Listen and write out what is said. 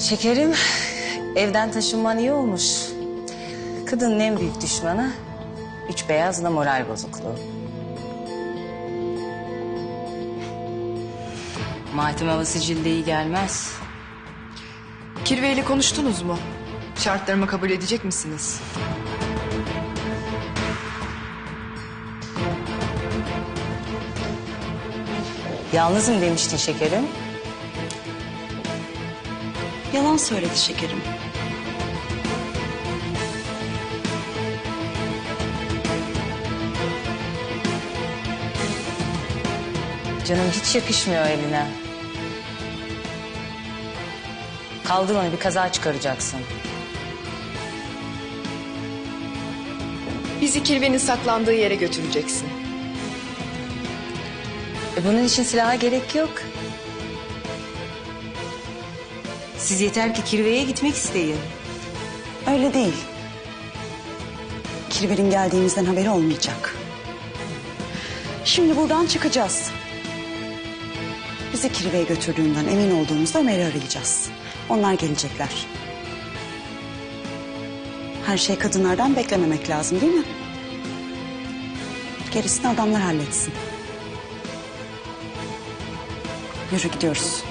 Şekerim, evden taşınman iyi olmuş. Kadının en büyük düşmanı üç beyazla moral bozukluğu. Matem havası cilde iyi gelmez. Kirve ile konuştunuz mu? Şartlarımı kabul edecek misiniz? Yalnızım demiştin şekerim. Yalan söyledi şekerim. Canım hiç yakışmıyor eline. Kaldır onu bir kaza çıkaracaksın. Bizi Kirve'nin saklandığı yere götüreceksin. E bunun için silaha gerek yok. Siz yeter ki kirveye gitmek isteyin. Öyle değil. Kirver'in geldiğimizden haberi olmayacak. Şimdi buradan çıkacağız. Bizi Kirve'ye götürdüğünden emin olduğumuzda Ömer'i arayacağız. Onlar gelecekler. Her şey kadınlardan beklememek lazım değil mi? Gerisini adamlar halletsin. Yürü gidiyoruz.